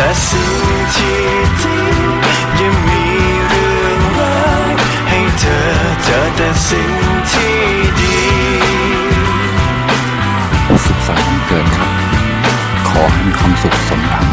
แต่สิ่งที่ดียังมีเรื่องร้ายให้เธอเจอแต่สิ่งที่ดีสุขสันต์วันเกิดครับ ขอให้มีความสุขสมหวัง